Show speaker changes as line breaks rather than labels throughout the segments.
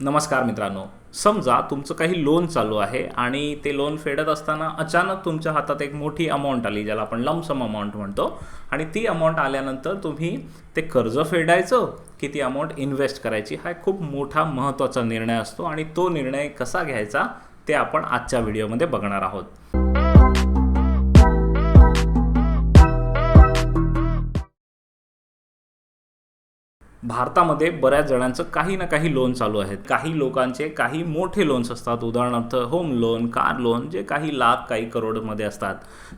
नमस्कार मित्रांनो. समजा तुमचं काही लोन चालू आहे आणि ते लोन फेडत असताना अचानक तुमच्या हातात एक मोठी अमाऊंट आली ज्याला आपण लमसम अमाऊंट म्हणतो. आणि ती अमाऊंट आल्यानंतर तुम्ही ते कर्ज फेडायचं की ती अमाऊंट इन्व्हेस्ट करायची हा खूप मोठा महत्त्वाचा निर्णय असतो. आणि तो निर्णय कसा घ्यायचा ते आपण आजच्या व्हिडिओमध्ये बघणार आहोत. भारतामध्ये बऱ्याच जणांचं काही ना काही लोन चालू आहेत. काही लोकांचे काही मोठे लोन्स असतात. उदाहरणार्थ होम लोन कार लोन जे काही लाख काही करोडमध्ये असतात.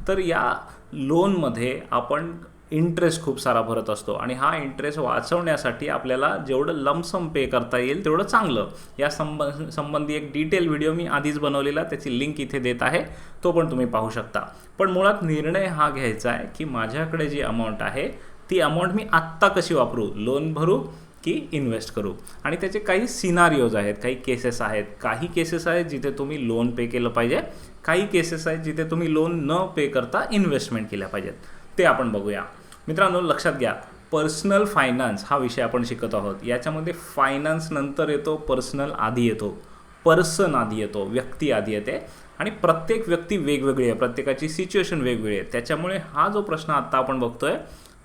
तर या लोनमध्ये आपण इंटरेस्ट खूप सारा भरत असतो आणि हा इंटरेस्ट वाचवण्यासाठी आपल्याला जेवढं लमसम पे करता येईल तेवढं चांगलं. या संब संबंधी एक डिटेल व्हिडिओ मी आधीच बनवलेला त्याची लिंक इथे देत आहे. तो पण तुम्ही पाहू शकता. पण मुळात निर्णय हा घ्यायचा आहे की माझ्याकडे जी अमाऊंट आहे ती अमाऊंट मी आत्ता कशी वापरू? लोन भरू की इन्व्हेस्ट करू? आणि त्याचे काही सिनारिओज आहेत काही केसेस आहेत. काही केसेस आहेत जिथे तुम्ही लोन पे केलं पाहिजे. काही केसेस आहेत जिथे तुम्ही लोन न पे करता इन्व्हेस्टमेंट केल्या पाहिजेत. ते आपण बघूया. मित्रांनो लक्षात घ्या. पर्सनल फायनान्स हा विषय आपण शिकत आहोत. याच्यामध्ये फायनान्स नंतर येतो पर्सनल आधी येतो. पर्सन आधी येतो व्यक्ती आधी येते. आणि प्रत्येक व्यक्ती वेगवेगळी आहे. प्रत्येकाची सिच्युएशन वेगवेगळी आहे. त्याच्यामुळे हा जो प्रश्न आत्ता आपण बघतोय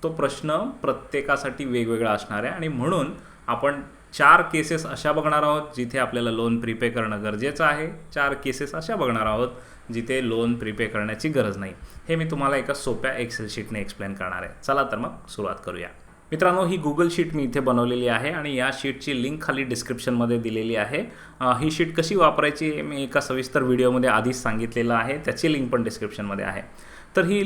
तो प्रश्न प्रत्येकासाठी वेगवेगळा असणार आहे. आणि म्हणून आपण चार केसेस अशा बघणार आहोत जिथे आपल्याला लोन प्रीपे करणं गरजेचं आहे. चार केसेस अशा बघणार आहोत जिथे लोन प्रीपे करण्याची गरज नाही. हे मी तुम्हाला एका सोप्या एक्सेल शीटने एक्सप्लेन करणार आहे. चला तर मग सुरुवात करूया. मित्रांनो ही गुगल शीट मी इथे बनवलेली आहे आणि या शीटची लिंक खाली डिस्क्रिप्शनमध्ये दिलेली आहे. ही शीट कशी वापरायची मी एका सविस्तर व्हिडिओमध्ये आधीच सांगितलेलं आहे. त्याची लिंक पण डिस्क्रिप्शनमध्ये आहे. तर ही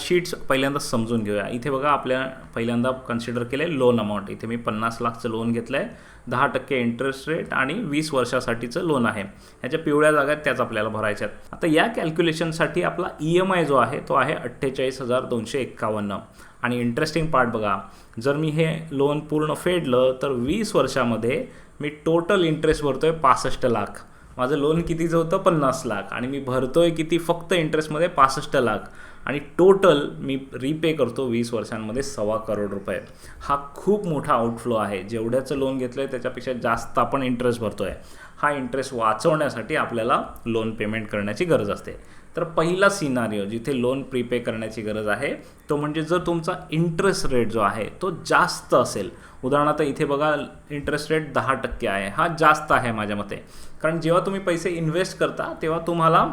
शीट्स पहिल्यांदा समजून घेऊया. इथे बघा आपल्या पहिल्यांदा कन्सिडर केले लोन अमाऊंट इथे मी पन्नास लाखचं लोन घेतलं आहे दहा टक्के इंटरेस्ट रेट आणि वीस वर्षासाठीचं लोन आहे. ह्याच्या पिवळ्या जागा त्याच आपल्याला भरायच्या आहेत आता या कॅल्क्युलेशनसाठी आपला ई एम आय जो आहे तो आहे अठ्ठेचाळीस हजार दोनशे एक्कावन्न. आणि इंटरेस्टिंग पार्ट बघा जर मी हे लोन पूर्ण फेडलं तर वीस वर्षामध्ये मी टोटल इंटरेस्ट भरतोय पासष्ट लाख. माझं लोन कितीचं होतं? पन्नास लाख. आणि मी भरतोय किती? फक्त इंटरेस्टमध्ये पासष्ट लाख. आणि टोटल मी रिपे करतो वीस वर्षांमध्ये सव्वा करोड रुपये. हा खूप मोठा आउटफ्लो आहे. जेवढ्याचं लोन घेतलं आहे त्याच्यापेक्षा जास्त आपण इंटरेस्ट भरतो आहे हा इंटरेस्ट वाचवण्यासाठी आपल्याला लोन पेमेंट करण्याची गरज असते. तर पहिला सिनारिओ जिथे लोन प्रीपे करण्याची गरज आहे तो म्हणजे जर तुमचा इंटरेस्ट रेट जो आहे तो जास्त असेल. उदाहरणार्थ इथे बघा इंटरेस्ट रेट दहा टक्के आहे. हा जास्त आहे माझ्या मते. कारण जेव्हा तुम्ही पैसे इन्व्हेस्ट करता तेव्हा तुम्हाला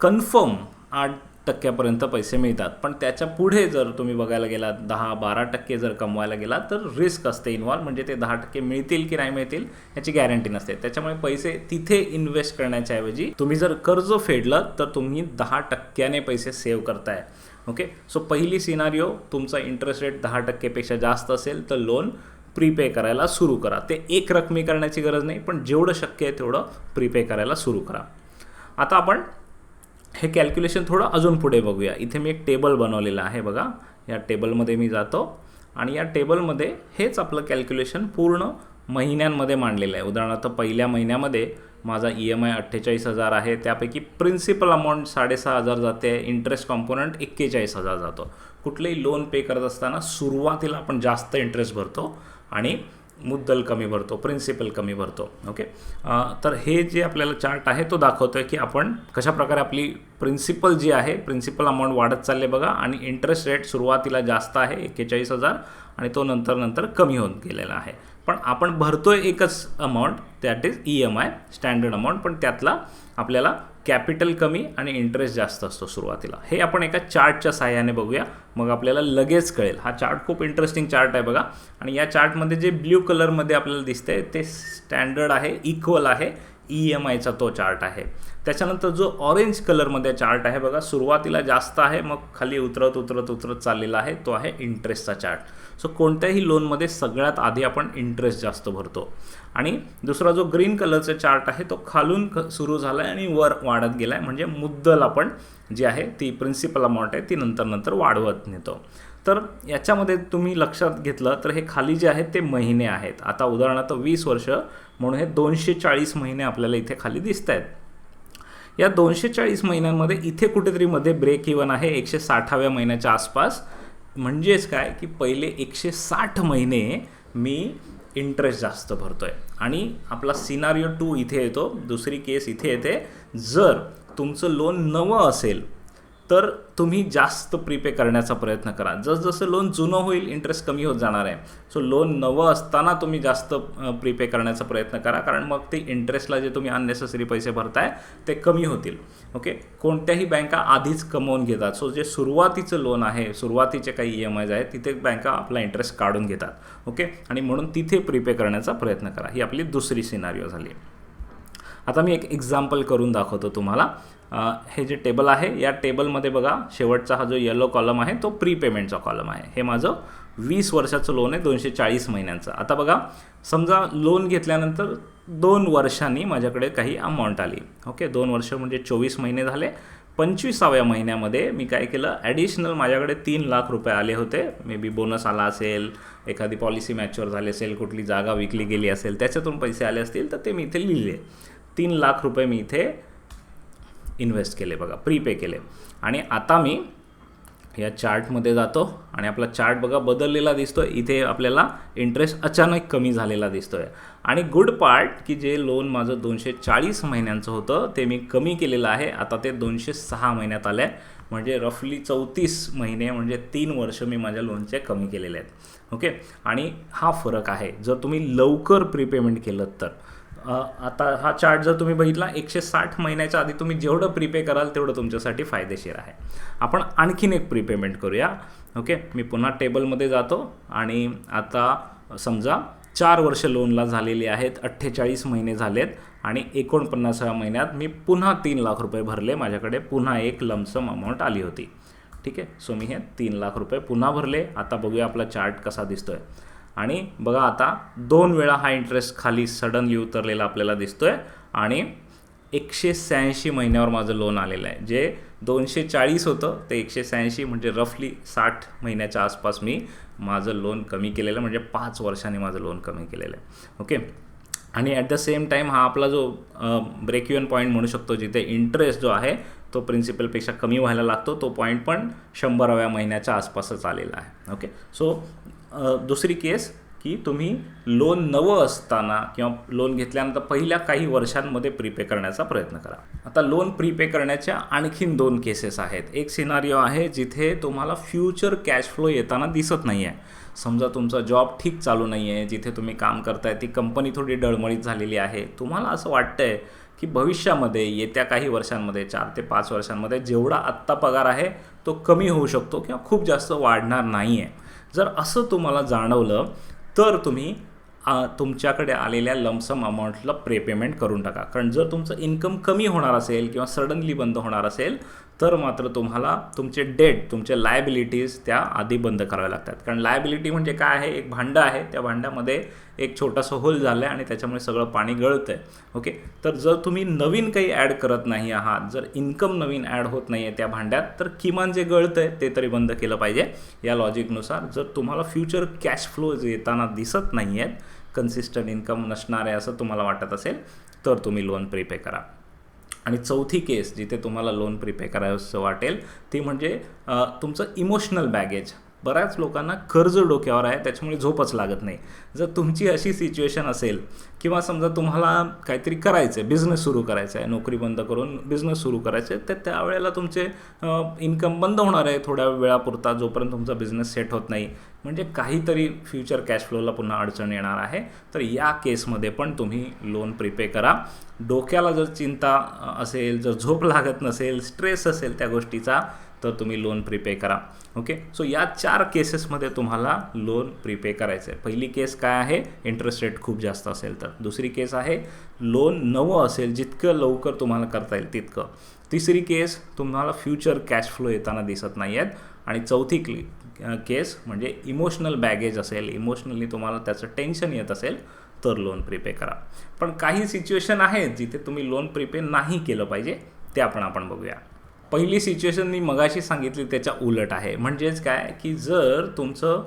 कन्फर्म आठ टक्क्यापर्यंत पैसे मिळतात. पण त्याच्या पुढे जर तुम्ही बघायला गेलात दहा बारा टक्के जर कमवायला गेलात तर रिस्क असते इन्व्हॉल्व म्हणजे ते दहा टक्के मिळतील की नाही मिळतील याची गॅरंटी नसते. त्याच्यामुळे पैसे तिथे इन्व्हेस्ट करण्याच्या ऐवजी तुम्ही जर कर्ज फेडलं तर तुम्ही दहा टक्क्याने पैसे सेव्ह करताय. ओके सो पहिली सिनारिओ तुमचा इंटरेस्ट रेट दहा टक्केपेक्षा जास्त असेल तर लोन प्रीपे करायला सुरू करा. ते एक रकमी करण्याची गरज नाही पण जेवढं शक्य आहे तेवढं प्रीपे करायला सुरू करा. आता आपण हे कॅल्क्युलेशन थोडं अजून पुढे बघूया. इथे मी एक टेबल बनवलेलं आहे बघा. या टेबलमध्ये मी जातो आणि या टेबलमध्ये हेच आपलं कॅल्क्युलेशन पूर्ण महिन्यांमध्ये मांडलेलं आहे. उदाहरणार्थ पहिल्या महिन्यामध्ये माझा ई एम आय अठ्ठेचाळीस हजार आहे. त्यापैकी प्रिन्सिपल अमाऊंट साडेसहा हजार जाते. इंटरेस्ट कॉम्पोनंट एक्केचाळीस हजार जातो. कुठलेही लोन पे करत असताना सुरुवातीला आपण जास्त इंटरेस्ट भरतो आणि मुद्दल कमी भरतो प्रिन्सिपल कमी भरतो ओके तर हे जे आपल्याला चार्ट आहे तो दाखवतो आहे की आपण कशाप्रकारे आपली प्रिन्सिपल जी आहे प्रिन्सिपल अमाऊंट वाढत चालले बघा आणि इंटरेस्ट रेट सुरुवातीला जास्त आहे एक्केचाळीस हजार आणि तो नंतर नंतर कमी होत गेलेला आहे. पण आपण भरतोय एकच amount that is E M I standard amount पण त्यातला आपल्याला कॅपिटल कमी आणि इंटरेस्ट जास्त असतो सुरुवातीला. हे आपण एका चार्टच्या सहाय्याने बघूया. मग आपल्याला लगेच कळेल. हा चार्ट खूप इंटरेस्टिंग चार्ट आहे बघा. आणि या चार्टमध्ये जे ब्ल्यू कलरमध्ये आपल्याला दिसतंय ते स्टँडर्ड आहे इक्वल आहे ई एम आयचा तो चार्ट आहे. त्याच्यानंतर जो ऑरेंज कलरमध्ये चार्ट आहे बघा सुरुवातीला जास्त आहे मग खाली उतरत उतरत उतरत चाललेला आहे तो आहे इंटरेस्टचा चार्ट सो कोणत्याही लोनमध्ये सगळ्यात आधी आपण इंटरेस्ट जास्त भरतो. आणि दुसरा जो ग्रीन कलरचा चार्ट आहे तो खालून क सुरू झाला आहे आणि वर वाढत गेला आहे म्हणजे मुद्दल आपण जी आहे ती प्रिन्सिपल अमाऊंट आहे ती नंतर नंतर वाढवत नेतो. तर याच्यामध्ये तुम्ही लक्षात घेतलं तर हे खाली जे आहेत ते महिने आहेत. आता उदाहरणार्थ वीस वर्ष म्हणून हे दोनशे चाळीस महिने आपल्याला इथे खाली दिसत आहेत या दोनशे चाळीस महिन्यांमध्ये इथे कुठेतरी मध्ये ब्रेक इवन आहे एकशे साठाव्या महिन्याच्या आसपास. म्हणजेच काय की पहिले एकशे साठ महिने मी इंटरेस्ट जास्त भरतो आहे आणि आपला सिनारिओ टू इथे येतो दुसरी केस इथे येते. जर तुमचं लोन नवं असेल तर तुम्ही जास्त प्रीपे करण्याचा प्रयत्न करा. जसजसं लोन जुनं होईल इंटरेस्ट कमी होत जाणार आहे. सो लोन नवं असताना तुम्ही जास्त प्रीपे करण्याचा प्रयत्न करा. कारण मग ते इंटरेस्टला जे तुम्ही अननेसेसरी पैसे भरताय ते कमी होतील. ओके कोणत्याही बँका आधीच कमवून घेतात. सो जे सुरुवातीचं लोन आहे सुरुवातीचे काही ई एम आयज आहेत तिथे बँका आपला इंटरेस्ट काढून घेतात. ओके आणि म्हणून तिथे प्रीपे करण्याचा प्रयत्न करा. ही आपली दुसरी सिनारिओ झाली. आता मी एक एक्झाम्पल करून दाखवतो तुम्हाला. हे जे टेबल आहे या टेबलमध्ये बघा शेवटचा हा जो येलो कॉलम आहे तो प्री पेमेंटचा कॉलम आहे. हे माझं वीस वर्षाचं लोन आहे दोनशे चाळीस महिन्यांचं. आता बघा समजा लोन घेतल्यानंतर दोन वर्षांनी माझ्याकडे काही अमाऊंट आली. ओके दोन वर्ष म्हणजे चोवीस महिने झाले. पंचवीसाव्या महिन्यामध्ये मी काय केलं ॲडिशनल माझ्याकडे तीन लाख रुपये आले होते. मे बी बोनस आला असेल एखादी पॉलिसी मॅच्युअर झाली असेल कुठली जागा विकली गेली असेल त्याच्यातून पैसे आले असतील तर ते मी इथे लिहिले. तीन लाख रुपये मी इथे इन्व्हेस्ट केले बघा प्रीपे केले. आणि आता मी या चार्टमध्ये जातो आणि आपला चार्ट बघा बदललेला दिसतो इथे आपल्याला इंटरेस्ट अचानक कमी झालेला दिसतो आहे आणि गुड पार्ट की जे लोन माझं दोनशे चाळीस महिन्यांचं होतं ते मी कमी केलेलं आहे. आता ते दोनशे सहा महिन्यात आलं आहे म्हणजे रफली चौतीस महिने म्हणजे तीन वर्ष मी माझ्या लोनचे कमी केलेले आहेत. ओके आणि हा फरक आहे. जर तुम्ही लवकर प्रीपेमेंट केलं तर. आता हा चार्ट जर तुम्ही बघितला एकशे साठ महिन्याच्या आधी तुम्ही जेवढं प्रीपे कराल तेवढं तुमच्यासाठी फायदेशीर आहे. आपण आणखीन एक प्रीपेमेंट करूया. ओके मी पुन्हा टेबलमध्ये जातो आणि आता समजा चार वर्ष लोनला झालेली आहेत अठ्ठेचाळीस महिने झालेत आणि एकोणपन्नासाव्या महिन्यात मी पुन्हा तीन लाख रुपये भरले. माझ्याकडे पुन्हा एक लमसम अमाऊंट आली होती. ठीक आहे? सो मी हे तीन लाख रुपये पुन्हा भरले. आता बघूया आपला चार्ट कसा दिसतो आहे आणि बघा आता दोन वेळा हा इंटरेस्ट खाली सडनली उतरलेला आपल्याला दिसतो आहे आणि एकशे शहाऐंशी महिन्यावर माझं लोन आलेलं आहे. जे दोनशे चाळीस होतं ते एकशे शहाऐंशी म्हणजे रफली साठ महिन्याच्या आसपास मी माझं लोन कमी केलेलं म्हणजे पाच वर्षांनी माझं लोन कमी केलेलं आहे. ओके आणि ॲट द सेम टाईम हा आपला जो ब्रेक युअन पॉईंट म्हणू शकतो जिथे इंटरेस्ट जो आहे तो प्रिन्सिपलपेक्षा कमी व्हायला लागतो. तो पॉईंट पण शंभराव्या महिन्याच्या आसपासच आलेला आहे. ओके सो दुसरी केस की तुम्ही लोन नवं असताना किंवा लोन घेतल्यानंतर पहिल्या काही वर्षांमध्ये प्रीपे करण्याचा प्रयत्न करा. आता लोन प्रीपे करण्याच्या आणखीन दोन केसेस आहेत. एक सिनारिओ आहे जिथे तुम्हाला फ्युचर कॅश फ्लो येताना दिसत नाही आहे समजा तुमचा जॉब ठीक चालू नाही आहे जिथे तुम्ही काम करताय ती कंपनी थोडी डळमळीत झालेली आहे. तुम्हाला असं वाटतंय की भविष्यामध्ये येत्या काही वर्षांमध्ये चार ते पाच वर्षांमध्ये जेवढा आत्ता पगार आहे तो कमी होऊ शकतो किंवा खूप जास्त वाढणार नाही आहे जर असं तुम्हाला जाणवलं तर तुम्ही तुमच्याकडे आलेल्या लमसम अमाऊंटला प्रेपेमेंट करून टाका. कारण जर तुमचं इन्कम कमी होणार असेल किंवा सडनली बंद होणार असेल तर मात्र तुम्हाला तुमचे डेट तुमचे लायबिलिटीज त्या आधी बंद कराव्या लागतात. कारण लायबिलिटी म्हणजे काय आहे? एक भांडं आहे. त्या भांड्यामध्ये एक छोटासा होल झालं आहे आणि त्याच्यामुळे सगळं पाणी गळतं आहे ओके तर जर तुम्ही नवीन काही ॲड करत नाही आहात जर इन्कम नवीन ॲड होत नाही आहे त्या भांड्यात तर किमान जे गळतं आहे ते तरी बंद केलं पाहिजे. या लॉजिकनुसार जर तुम्हाला फ्युचर कॅश फ्लो येताना दिसत नाही आहेत कन्सिस्टंट इन्कम नसणार आहे असं तुम्हाला वाटत असेल तर तुम्ही लोन प्रीपे करा. आणि चौथी केस जिथे तुम्हाला लोन प्रिपे करायचं वाटेल ती म्हणजे तुमचं इमोशनल बॅगेज बऱ्याच लोकांना कर्ज डोक्यावर आहे त्याच्यामुळे झोपच लागत नाही. जर तुमची अशी सिच्युएशन असेल किंवा समजा तुम्हाला काहीतरी करायचं आहे बिझनेस सुरू करायचं आहे नोकरी बंद करून बिझनेस सुरू करायचे तर त्यावेळेला तुमचे इन्कम बंद होणार आहे थोड्या वेळापुरता जोपर्यंत तुमचा बिझनेस सेट होत नाही. म्हणजे काहीतरी फ्युचर कॅश फ्लोला पुन्हा अडचण येणार आहे. तर या केसमध्ये पण तुम्ही लोन प्रिपे करा. डोक्याला जर चिंता असेल जर झोप लागत नसेल स्ट्रेस असेल त्या गोष्टीचा तर तुम्ही लोन प्रीपे करा. ओके सो या चार केसेसमध्ये तुम्हाला लोन प्रीपे करायचं आहे पहिली केस काय आहे? इंटरेस्ट रेट खूप जास्त असेल तर. दुसरी केस आहे लोन नवं असेल जितकं लवकर तुम्हाला करता येईल तितकं. तिसरी केस तुम्हाला फ्युचर कॅश फ्लो येताना दिसत नाही आहेत आणि चौथी क्ली केस म्हणजे इमोशनल बॅगेज असेल इमोशनली तुम्हाला त्याचं टेन्शन येत असेल तर लोन प्रिपे करा. पण काही सिच्युएशन आहेत जिथे तुम्ही लोन प्रिपे नाही केलं पाहिजे ते आपण आपण बघूया. पहिली सिच्युएशन मी मगाशी सांगितली त्याच्या उलट आहे. म्हणजेच काय? की जर तुमचं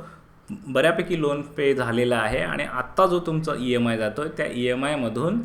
बऱ्यापैकी लोन पे झालेलं आहे आणि आत्ता जो तुमचा ई एम आय जातो आहे त्या ई एम आयमधून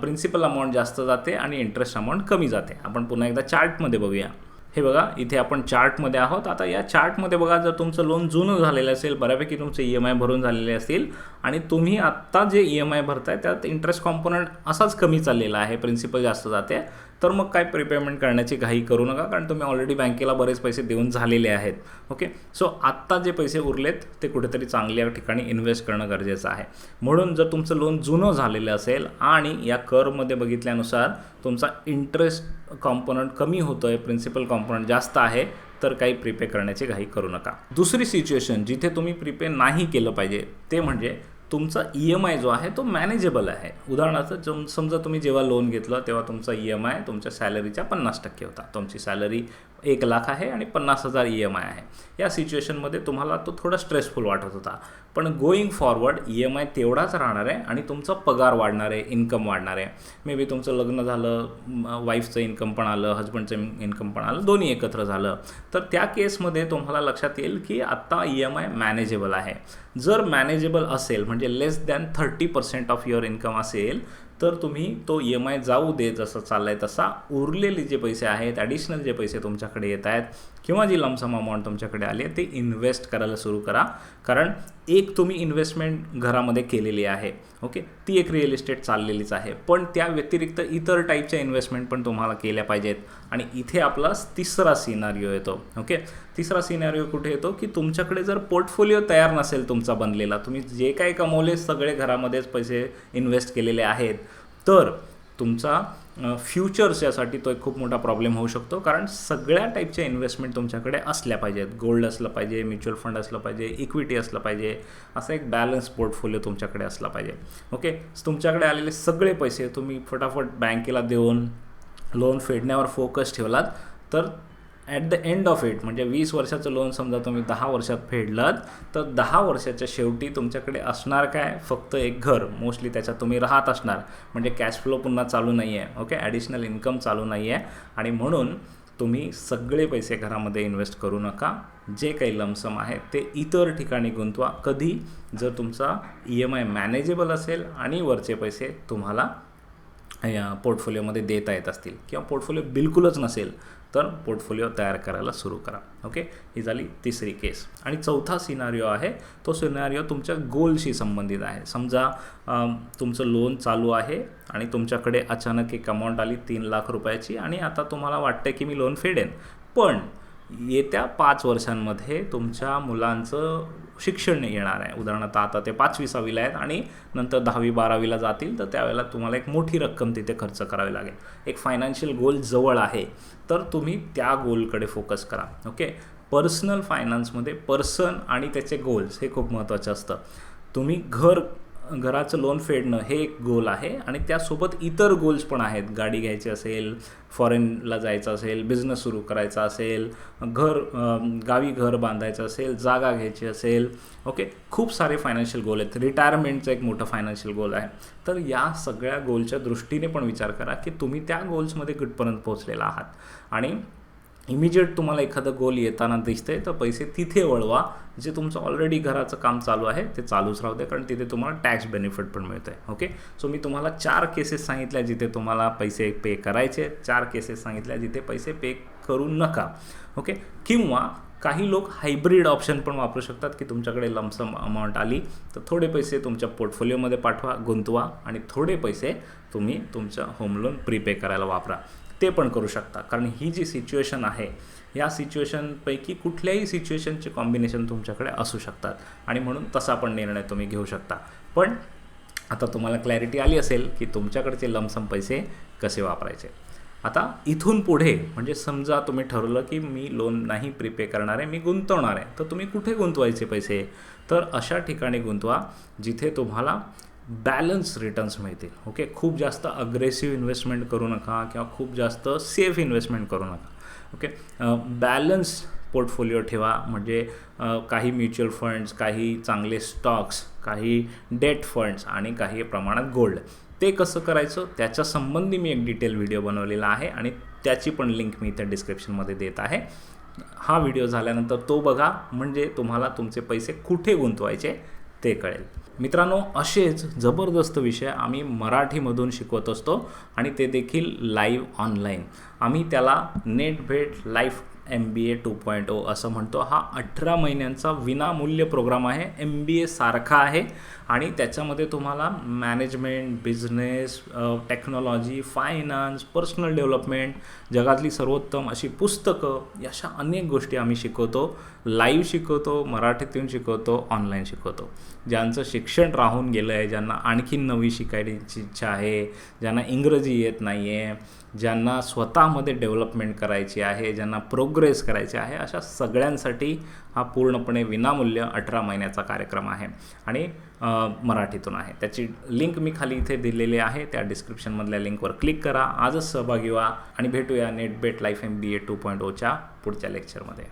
प्रिन्सिपल अमाऊंट जास्त जाते आणि इंटरेस्ट अमाऊंट कमी जाते. आपण पुन्हा एकदा चार्टमध्ये बघूया. हे बघा इथे आपण चार्टमध्ये आहोत. आता या चार्टमध्ये बघा जर तुमचं लोन जुनं झालेलं असेल बऱ्यापैकी तुमचे ई एम आय भरून झालेले असतील आणि तुम्ही आत्ता जे ई एम आय भरताय त्यात इंटरेस्ट कॉम्पोनंट असाच कमी चाललेला आहे प्रिन्सिपल जास्त जाते. तर मग काय प्रीपेमेंट करण्याची घाई करू नका कारण तुम्ही ऑलरेडी बँकेला बरेच पैसे देऊन झालेले आहेत. ओके सो आत्ता जे पैसे उरलेत ते कुठेतरी चांगल्या ठिकाणी इन्व्हेस्ट करणं गरजेचं आहे. म्हणून जर तुमचं लोन जुनं झालेलं असेल आणि या करमध्ये बघितल्यानुसार तुमचा इंटरेस्ट कॉम्पोनंट कमी होतो आहे प्रिन्सिपल कॉम्पोनंट जास्त आहे तर काही प्रिपे करण्याची घाई करू नका. दुसरी सिच्युएशन जिथे तुम्ही प्रिपे नाही केलं पाहिजे ते म्हणजे तुमचा ई एम आय जो आहे तो मॅनेजेबल आहे. उदाहरणार्थ जम समजा तुम्ही जेव्हा लोन घेतलं तेव्हा तुमचा ई एम आय तुमच्या सॅलरीच्या पन्नास टक्के होता. तुमची सॅलरी एक लाख आहे आणि पन्नास हजार ई एम आय आहे. या सिच्युएशनमध्ये तुम्हाला तो थोडा स्ट्रेसफुल वाटत होता. पण going forward E M I तेवढाच राहणार आहे आणि तुमचा पगार वाढणार आहे इन्कम वाढणार आहे. मे बी तुमचं लग्न झालं वाईफचं इन्कम पण आलं हजबंडचं इन्कम पण आलं दोन्ही एकत्र झालं. तर त्या केसमध्ये तुम्हाला लक्षात येईल की आत्ता ई एम आय मॅनेजेबल आहे. जर मॅनेजेबल असेल म्हणजे less than thirty percent of your income असेल तर तुम्ही तो ई एम आय जाऊ दे जसं चाललं आहे तसा. उरलेले जे पैसे आहेत ॲडिशनल जे पैसे तुमच्याकडे येत आहेत किंवा जी लमसम अमाऊंट तुमच्याकडे आली आहे ते इन्व्हेस्ट करायला सुरू करा. कारण एक तुम्ही इन्व्हेस्टमेंट घरामध्ये केलेली आहे ओके ती एक रिअल इस्टेट चाललेलीच आहे. पण त्या व्यतिरिक्त इतर टाईपच्या इन्व्हेस्टमेंट पण तुम्हाला केल्या पाहिजेत. आणि इथे आपला तिसरा सिनारिओ येतो ओके तिसरा सिनारिओ कुठे येतो की तुमच्याकडे जर पोर्टफोलिओ तयार नसेल तुमचा बनलेला तुम्ही जे काही कमवले सगळे घरामध्येच पैसे इन्व्हेस्ट केलेले आहेत तर तुमचा फ्युचर्स यासाठी तो एक खूप मोठा प्रॉब्लेम होऊ शकतो. कारण सगळ्या टाईपच्या इन्व्हेस्टमेंट तुमच्याकडे असल्या पाहिजेत. गोल्ड असलं पाहिजे म्युच्युअल फंड असलं पाहिजे इक्विटी असलं पाहिजे. असा एक बॅलन्स पोर्टफोलिओ तुमच्याकडे असला पाहिजे. ओके तुमच्याकडे आलेले सगळे पैसे तुम्ही फटाफट बँकेला देऊन लोन फेडण्यावर फोकस ठेवलात तर at the end of it म्हणजे वीस वर्षाचं लोन समजा तुम्ही दहा वर्षात फेडलात तर दहा वर्षाच्या शेवटी तुमच्याकडे असणार काय? फक्त एक घर. मोस्टली त्याच्यात तुम्ही राहत असणार. म्हणजे कॅश फ्लो पुन्हा चालू नाही आहे ओके ॲडिशनल इन्कम चालू नाही आहे आणि म्हणून तुम्ही सगळे पैसे घरामध्ये इन्व्हेस्ट करू नका. जे काही लमसम आहे ते इतर ठिकाणी गुंतवा. कधी? जर तुमचा ई एम आय मॅनेजेबल असेल आणि वरचे पैसे तुम्हाला पोर्टफोलिओमध्ये देता येत असतील. किंवा पोर्टफोलिओ बिलकुलच नसेल तर पोर्टफोलिओ तयार करायला सुरू करा. ओके ही झाली तिसरी केस. आणि चौथा सिनारिओ आहे तो सिनारिओ तुमच्या गोलशी संबंधित आहे. समजा तुमचं लोन चालू आहे आणि तुमच्याकडे अचानक एक अमाऊंट आली तीन लाख रुपयाची आणि आता तुम्हाला वाटतं की मी लोन फेडेन. पण येत्या पाच वर्षांमध्ये तुमच्या मुलांचं शिक्षण येणार आहे. उदाहरणार्थ आता ते पाचवी सहावीला आहेत आणि नंतर दहावी बारावीला जातील तर त्यावेळेला तुम्हाला एक मोठी रक्कम तिथे खर्च करावी लागेल. एक फायनान्शियल गोल जवळ आहे तर तुम्ही त्या गोलकडे फोकस करा. ओके पर्सनल फायनान्समध्ये पर्सन आणि त्याचे गोल्स हे खूप महत्त्वाचे असतं. तुम्ही घर घराचं लोन फेडणं हे एक गोल आहे. आणि त्यासोबत इतर गोल्स पण आहेत. गाडी घ्यायची असेल फॉरेनला जायचं असेल बिझनेस सुरू करायचा असेल घर गावी घर बांधायचं असेल जागा घ्यायची असेल. ओके खूप सारे फायनान्शियल गोल आहेत. रिटायरमेंटचं एक मोठं फायनान्शियल गोल आहे. तर या सगळ्या गोलच्या दृष्टीने पण विचार करा की तुम्ही त्या गोल्समध्ये कुठपर्यंत पोहोचलेला आहात. आणि इमिजिएट तुम्हाला एखादं गोल येताना दिसतंय तर पैसे तिथे वळवा. जे तुमचं ऑलरेडी घराचं काम चालू आहे ते चालूच राहू दे कारण तिथे तुम्हाला टॅक्स बेनिफिट पण मिळतं आहे ओके सो मी तुम्हाला चार केसेस सांगितल्या जिथे तुम्हाला पैसे पे करायचे चार केसेस सांगितल्या जिथे पैसे पे करू नका. ओके किंवा काही लोक हायब्रिड ऑप्शन पण वापरू शकतात की तुमच्याकडे लमसम अमाऊंट आली तर थोडे पैसे तुमच्या पोर्टफोलिओमध्ये पाठवा गुंतवा आणि थोडे पैसे तुम्ही तुमचं होम लोन प्रीपे करायला वापरा. ते पण करू शकता. कारण ही जी सिच्युएशन आहे या सिच्युएशनपैकी कुठल्याही सिच्युएशनचे कॉम्बिनेशन तुमच्याकडे असू शकतात. आणि म्हणून तसा पण निर्णय तुम्ही घेऊ शकता. पण आता तुम्हाला क्लॅरिटी आली असेल की तुमच्याकडचे लमसम पैसे कसे वापरायचे. आता इथून पुढे म्हणजे समजा तुम्ही ठरवलं की मी लोन नाही प्रिपे करणार आहे मी गुंतवणार आहे तर तुम्ही कुठे गुंतवायचे पैसे? तर अशा ठिकाणी गुंतवा जिथे तुम्हाला बॅलन्स रिटर्न्स मिळतील. ओके खूप जास्त अग्रेसिव्ह इन्व्हेस्टमेंट करू नका किंवा खूप जास्त सेफ इन्व्हेस्टमेंट करू नका. ओके बॅलन्स पोर्टफोलिओ ठेवा. म्हणजे काही म्युच्युअल फंड्स काही चांगले स्टॉक्स काही डेट फंड्स आणि काही प्रमाणात गोल्ड ते कसं करायचं? त्याच्या संबंधी मी एक डिटेल व्हिडिओ बनवलेला आहे आणि त्याची पण लिंक मी त्या डिस्क्रिप्शनमध्ये देत आहे. हा व्हिडिओ झाल्यानंतर तो बघा. म्हणजे तुम्हाला तुमचे पैसे कुठे गुंतवायचे? ते कळेल. मित्रांनो असेच जबरदस्त विषय आम्ही मराठीमधून शिकवत असतो आणि ते देखील लाईव्ह ऑनलाईन आम्ही त्याला Netbhet life M B A two point O असं म्हणतो. हा अठरा महिन्यांचा विनामूल्य प्रोग्राम आहे. एम बी ए सारखा आहे आणि त्याच्यामध्ये तुम्हाला management business technology finance personal development जगातली सर्वोत्तम अशी पुस्तकं अशा अनेक गोष्टी आम्ही शिकवतो. लाईव्ह शिकवतो मराठीतून शिकवतो ऑनलाईन शिकवतो. ज्यांचं शिक्षण राहून गेलं आहे ज्यांना आणखीन नवी शिकायची इच्छा आहे ज्यांना इंग्रजी येत नाही आहे ज्यांना स्वतःमध्ये डेव्हलपमेंट करायची आहे ज्यांना प्रोग्रेस करायची आहे अशा सगळ्यांसाठी हा पूर्णपणे विनामूल्य अठरा महिन्याचा कार्यक्रम आहे आणि मराठीतून आहे. त्याची लिंक मी खाली इथे दिलेली आहे त्या डिस्क्रिप्शनमधल्या लिंकवर क्लिक करा आजच सहभागी व्हा आणि भेटूया Netbhet life M B A two point ओच्या पुढच्या लेक्चरमध्ये.